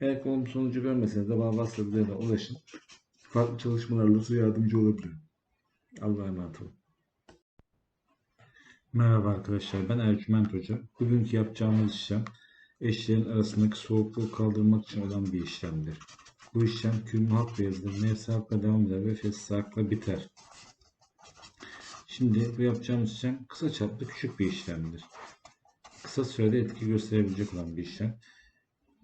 Eğer olumlu sonucu görmeseniz de bana WhatsApp ulaşın. Farklı çalışmalarla size yardımcı olabilirim. Allah'a emanet olun. Merhaba arkadaşlar ben Ercüment Hoca. Bugünkü yapacağımız işlem eşlerin arasındaki soğukluğu kaldırmak için olan bir işlemdir. Bu işlem kümmü hakla yazılır, nefsi hakla devam eder ve fesli hakla biter. Şimdi bu yapacağımız işlem kısa çaplı küçük bir işlemdir. Kısa sürede etki gösterebilecek olan bir işlem.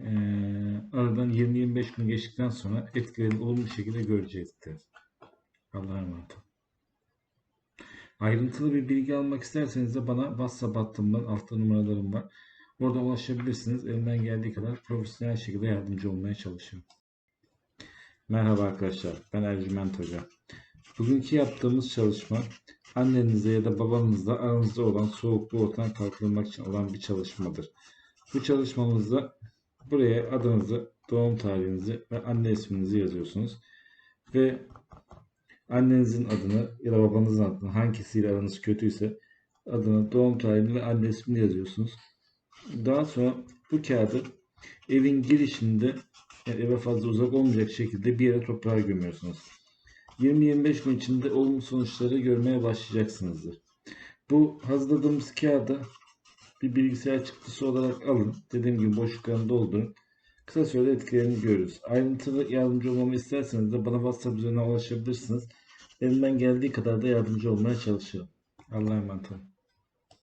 Ee, aradan 20-25 gün geçtikten sonra etkilerini olumlu şekilde görecektir. Allah'a emanet. Ayrıntılı bir bilgi almak isterseniz de bana WhatsApp hattımdan altta numaralarım var. Orada ulaşabilirsiniz. Elimden geldiği kadar profesyonel şekilde yardımcı olmaya çalışıyorum. Merhaba arkadaşlar. Ben Ercüment Hoca. Bugünkü yaptığımız çalışma annenizle ya da babanızla aranızda olan soğukluğu ortadan kaldırmak için olan bir çalışmadır. Bu çalışmamızda buraya adınızı, doğum tarihinizi ve anne isminizi yazıyorsunuz. Ve annenizin adını ya da babanızın adını hangisiyle aranız kötüyse adını, doğum tarihini ve anne ismini yazıyorsunuz. Daha sonra bu kağıdı evin girişinde yani eve fazla uzak olmayacak şekilde bir yere toprağa gömüyorsunuz. 20-25 gün içinde olumlu sonuçları görmeye başlayacaksınızdır. Bu hazırladığımız kağıdı bir bilgisayar çıktısı olarak alın. Dediğim gibi boşluklarını doldurun. Kısa sürede etkilerini görürüz. Ayrıntılı yardımcı olmamı isterseniz de bana WhatsApp üzerinden ulaşabilirsiniz. Elimden geldiği kadar da yardımcı olmaya çalışırım. Allah'a emanet olun.